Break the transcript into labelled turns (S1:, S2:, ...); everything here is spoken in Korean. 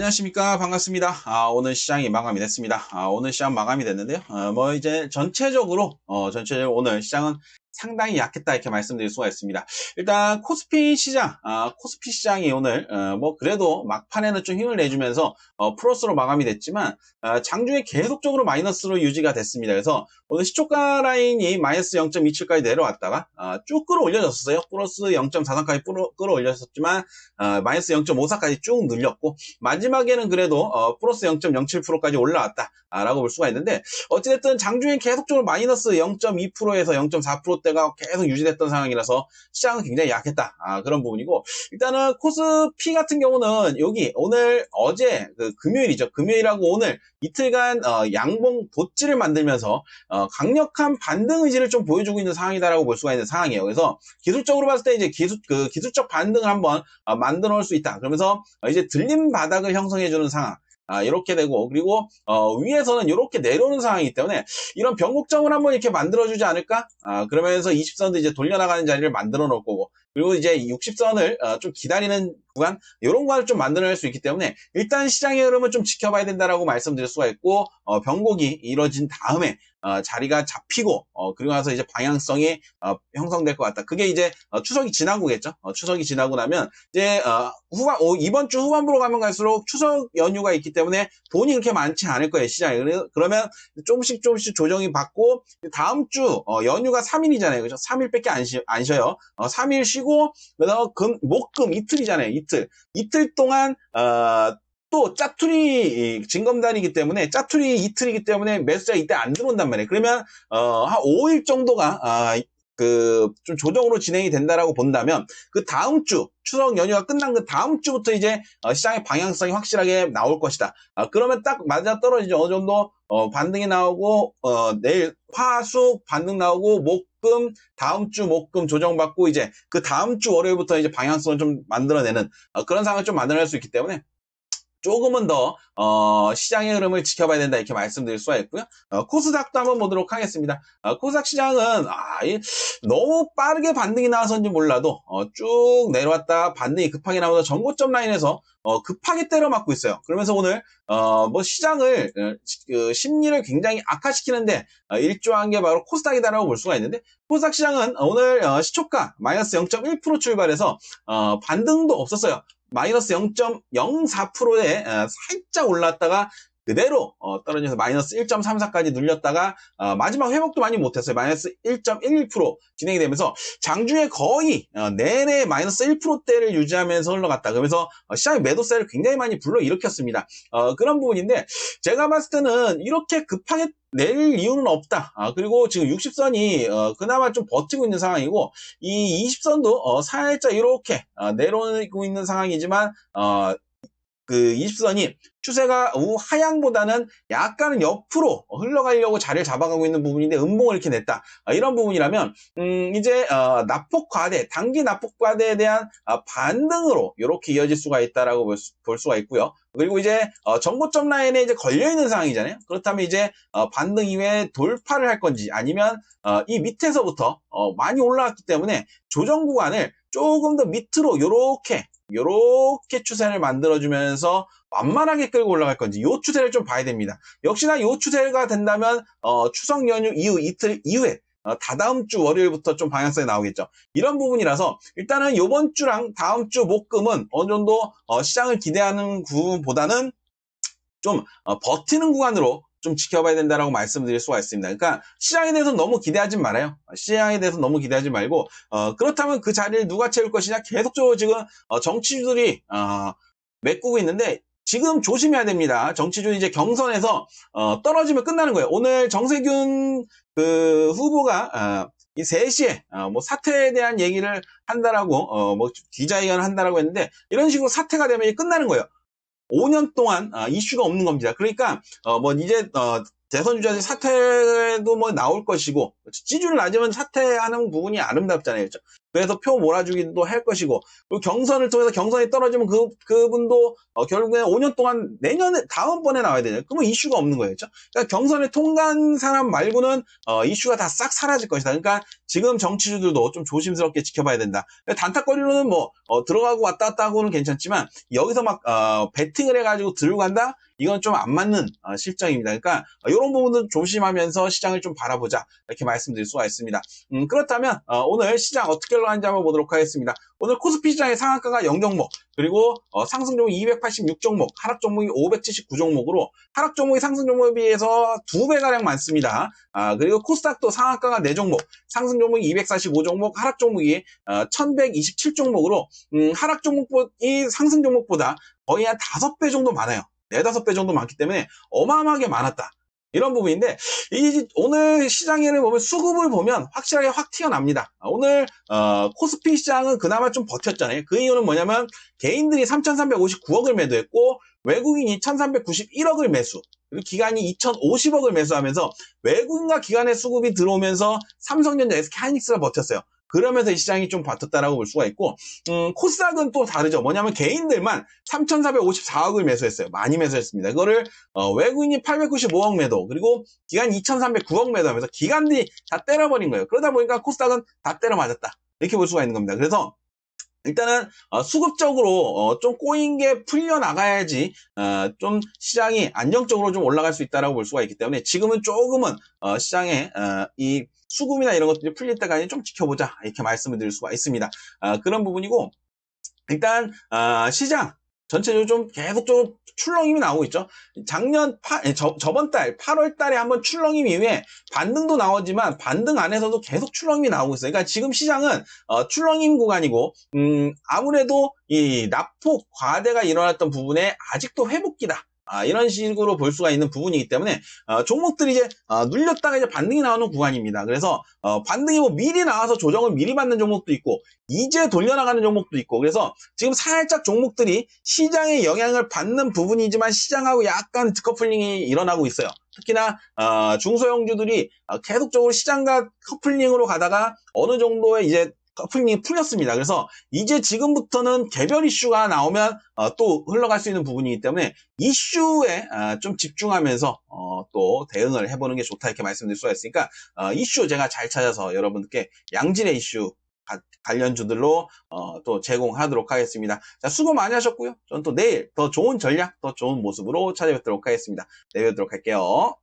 S1: 안녕하십니까? 반갑습니다. 아, 오늘 시장이 마감이 됐습니다. 아, 오늘 시장 마감이 됐는데요. 어, 뭐 이제 전체적으로 어, 전체적으로 오늘 시장은 상당히 약했다 이렇게 말씀드릴 수가 있습니다. 일단 코스피 시장, 아, 코스피 시장이 오늘 어, 뭐 그래도 막판에는 좀 힘을 내주면서 어, 플러스로 마감이 됐지만 어, 장중에 계속적으로 마이너스로 유지가 됐습니다. 그래서 오늘 시초가 라인이 마이너스 0.27까지 내려왔다가 어, 쭉 끌어올려졌어요. 플러스 0.43까지 끌어올렸었지만 어, 마이너스 0.54까지 쭉 늘렸고 마지막에는 그래도 어, 플러스 0.07%까지 올라왔다라고 볼 수가 있는데 어찌됐든 장중에 계속적으로 마이너스 0.2%에서 0.4% 대가 계속 유지됐던 상황이라서 시장은 굉장히 약했다 아, 그런 부분이고 일단은 코스피 같은 경우는 여기 오늘 어제 그 금요일이죠 금요일하고 오늘 이틀간 어, 양봉 도찌를 만들면서 어, 강력한 반등 의지를 좀 보여주고 있는 상황이다라고 볼 수가 있는 상황이에요. 그래서 기술적으로 봤을 때 이제 기술 그 기술적 반등을 한번 어, 만들어 놓을 수 있다. 그러면서 어, 이제 들림 바닥을 형성해 주는 상황. 아, 이렇게 되고 그리고 어, 위에서는 이렇게 내려오는 상황이기 때문에 이런 변곡점을 한번 이렇게 만들어주지 않을까? 아, 그러면서 20선도 이제 돌려나가는 자리를 만들어 놓을 거고 그리고 이제 60선을 어, 좀 기다리는 구간 이런 구간을 좀 만들어낼 수 있기 때문에 일단 시장의 흐름을 좀 지켜봐야 된다라고 말씀드릴 수가 있고 어, 변곡이 이뤄진 다음에 어, 자리가 잡히고 어, 그리고 나서 이제 방향성이 어, 형성될 것 같다. 그게 이제 어, 추석이 지나고겠죠. 어, 추석이 지나고 나면 이제 어, 후반 이번 주 후반부로 가면 갈수록 추석 연휴가 있기 때문에 돈이 그렇게 많지 않을 거예요 시장에. 그러면 조금씩 조금씩 조정이 받고 다음 주 어, 연휴가 3일이잖아요. 그죠? 3일밖에 안, 쉬, 안 쉬어요. 어, 3일 쉬고 그래서 금, 목, 금 이틀이잖아요. 이틀. 이틀 동안 어, 또 짜투리 진검단이기 때문에 짜투리 이틀이기 때문에 매수자 이때 안 들어온단 말이에요. 그러면 어, 한 5일 정도가 아, 그 좀 조정으로 진행이 된다라고 본다면 그 다음 주 추석 연휴가 끝난 그 다음 주부터 이제 어, 시장의 방향성이 확실하게 나올 것이다. 아, 그러면 딱 맞아 떨어지죠. 어느 정도 어, 반등이 나오고 어, 내일 화수 반등 나오고 목금 다음 주 목금 조정받고 이제 그 다음 주 월요일부터 이제 방향성을 좀 만들어내는 어, 그런 상황을 좀 만들어낼 수 있기 때문에 조금은 더 어, 시장의 흐름을 지켜봐야 된다 이렇게 말씀드릴 수가 있고요. 어, 코스닥도 한번 보도록 하겠습니다. 어, 코스닥 시장은 아, 이, 너무 빠르게 반등이 나와서인지 몰라도 어, 쭉 내려왔다 반등이 급하게 나오다 전고점 라인에서 어, 급하게 때려맞고 있어요. 그러면서 오늘 어, 뭐 시장을 어, 그 심리를 굉장히 악화시키는데 어, 일조한 게 바로 코스닥이다라고 볼 수가 있는데 코스닥 시장은 오늘 어, 시초가 마이너스 0.1% 출발해서 어, 반등도 없었어요. 마이너스 0.04%에 어, 살짝 올랐다가 그대로 어, 떨어져서 마이너스 1.34까지 눌렸다가 어, 마지막 회복도 많이 못했어요. 마이너스 1.11% 진행이 되면서 장중에 거의 어, 내내 마이너스 1%대를 유지하면서 흘러갔다. 그러면서 어, 시장의 매도세를 굉장히 많이 불러일으켰습니다. 어, 그런 부분인데 제가 봤을 때는 이렇게 급하게 내릴 이유는 없다. 아, 그리고 지금 60선이 어, 그나마 좀 버티고 있는 상황이고 이 20선도 어, 살짝 이렇게 어, 내려오고 있는 상황이지만 어, 그 20선이 추세가 우하향보다는 약간은 옆으로 흘러가려고 자리를 잡아가고 있는 부분인데 음봉을 이렇게 냈다. 아, 이런 부분이라면 음, 이제 어, 납폭 과대, 단기 납폭 과대에 대한 어, 반등으로 이렇게 이어질 수가 있다라고 볼, 수, 볼 수가 있고요. 그리고 이제 어, 정고점 라인에 이제 걸려 있는 상황이잖아요. 그렇다면 이제 어, 반등 이후에 돌파를 할 건지 아니면 어, 이 밑에서부터 어, 많이 올라왔기 때문에 조정 구간을 조금 더 밑으로 이렇게 이렇게 추세를 만들어주면서 완만하게 끌고 올라갈 건지 이 추세를 좀 봐야 됩니다. 역시나 이 추세가 된다면 어, 추석 연휴 이후 이틀 이후에 어, 다다음 주 월요일부터 좀 방향성이 나오겠죠. 이런 부분이라서 일단은 이번 주랑 다음 주 목금은 어느 정도 어, 시장을 기대하는 구보다는 좀 어, 버티는 구간으로 좀 지켜봐야 된다라고 말씀드릴 수가 있습니다. 그러니까 시장에 대해서 너무 기대하지 말아요. 시장에 대해서 너무 기대하지 말고 어, 그렇다면 그 자리를 누가 채울 것이냐 계속적으로 지금 어, 정치주들이 어, 메꾸고 있는데 지금 조심해야 됩니다. 정치주 이제 경선에서 어, 떨어지면 끝나는 거예요. 오늘 정세균 그 후보가 어, 이 3시에 어, 뭐 사퇴에 대한 얘기를 한다라고 어, 뭐 기자회견을 한다라고 했는데 이런 식으로 사퇴가 되면 끝나는 거예요. 5년 동안 어, 이슈가 없는 겁니다. 그러니까 어, 뭐 이제 어, 대선 주자들 사퇴도 뭐 나올 것이고 지지율 낮으면 사퇴하는 부분이 아름답잖아요. 그렇죠? 그래서 표 몰아주기도 할 것이고 그리고 경선을 통해서 경선이 떨어지면 그 그분도 어, 결국에 5년 동안 내년에 다음번에 나와야 되잖아요. 그러면 이슈가 없는 거예요. 그렇죠? 그러니까 경선에 통과한 사람 말고는 어, 이슈가 다 싹 사라질 것이다. 그러니까 지금 정치주들도 좀 조심스럽게 지켜봐야 된다. 단타거리로는 뭐 어, 들어가고 왔다 갔다 하고는 괜찮지만 여기서 막 어, 배팅을 해가지고 들고 간다? 이건 좀 안 맞는 어, 실정입니다. 그러니까 이런 부분은 조심하면서 시장을 좀 바라보자 이렇게 말씀드릴 수가 있습니다. 음, 그렇다면 어, 오늘 시장 어떻게 흘러가는지 한번 보도록 하겠습니다. 오늘 코스피 시장의 상한가가 0종목 그리고 어, 상승 종목이 286종목 하락 종목이 579종목으로 하락 종목이 상승 종목에 비해서 2배가량 많습니다. 아, 그리고 코스닥도 상한가가 4종목 상승 종목이 245종목 하락 종목이 어, 1127종목으로 음, 하락 종목이 상승 종목보다 거의 한 5배 정도 많아요. 4, 5배 정도 많기 때문에 어마어마하게 많았다. 이런 부분인데 이 오늘 시장을 보면 수급을 보면 확실하게 확 튀어납니다. 오늘 어, 코스피 시장은 그나마 좀 버텼잖아요. 그 이유는 뭐냐면 개인들이 3,359억을 매도했고 외국인이 1,391억을 매수 그리고 기관이 2,050억을 매수하면서 외국인과 기관의 수급이 들어오면서 삼성전자, SK하이닉스가 버텼어요. 그러면서 이 시장이 좀 버텼다라고 볼 수가 있고 음, 코스닥은 또 다르죠. 뭐냐면 개인들만 3,454억을 매수했어요. 많이 매수했습니다. 이거를 어, 외국인이 895억 매도 그리고 기관 2,309억 매도하면서 기관들이 다 때려버린 거예요. 그러다 보니까 코스닥은 다 때려 맞았다. 이렇게 볼 수가 있는 겁니다. 그래서 일단은 어, 수급적으로 어, 좀 꼬인 게 풀려 나가야지 어, 좀 시장이 안정적으로 좀 올라갈 수 있다라고 볼 수가 있기 때문에 지금은 조금은 어, 시장에 어, 이 수급이나 이런 것들이 풀릴 때까지 좀 지켜보자 이렇게 말씀을 드릴 수가 있습니다. 어, 그런 부분이고 일단 어, 시장 전체적으로 좀 계속적으로 출렁임이 나오고 있죠. 작년 파, 저, 저번 달 8월 달에 한번 출렁임 이후에 반등도 나오지만 반등 안에서도 계속 출렁임이 나오고 있어요. 그러니까 지금 시장은 어, 출렁임 구간이고 음, 아무래도 이 납폭 과대가 일어났던 부분에 아직도 회복기다. 아, 이런 식으로 볼 수가 있는 부분이기 때문에 어, 종목들이 이제 어, 눌렸다가 이제 반등이 나오는 구간입니다. 그래서 어, 반등이 뭐 미리 나와서 조정을 미리 받는 종목도 있고 이제 돌려나가는 종목도 있고 그래서 지금 살짝 종목들이 시장의 영향을 받는 부분이지만 시장하고 약간 디커플링이 일어나고 있어요. 특히나 어, 중소형주들이 어, 계속적으로 시장과 커플링으로 가다가 어느 정도의 이제 커플링이 풀렸습니다. 그래서 이제 지금부터는 개별 이슈가 나오면 어, 또 흘러갈 수 있는 부분이기 때문에 이슈에 어, 좀 집중하면서 어, 또 대응을 해보는 게 좋다 이렇게 말씀드릴 수가 있으니까 어, 이슈 제가 잘 찾아서 여러분들께 양질의 이슈 가- 관련주들로 어, 또 제공하도록 하겠습니다. 자 수고 많이 하셨고요. 저는 또 내일 더 좋은 전략, 더 좋은 모습으로 찾아뵙도록 하겠습니다. 내일 뵙도록 할게요.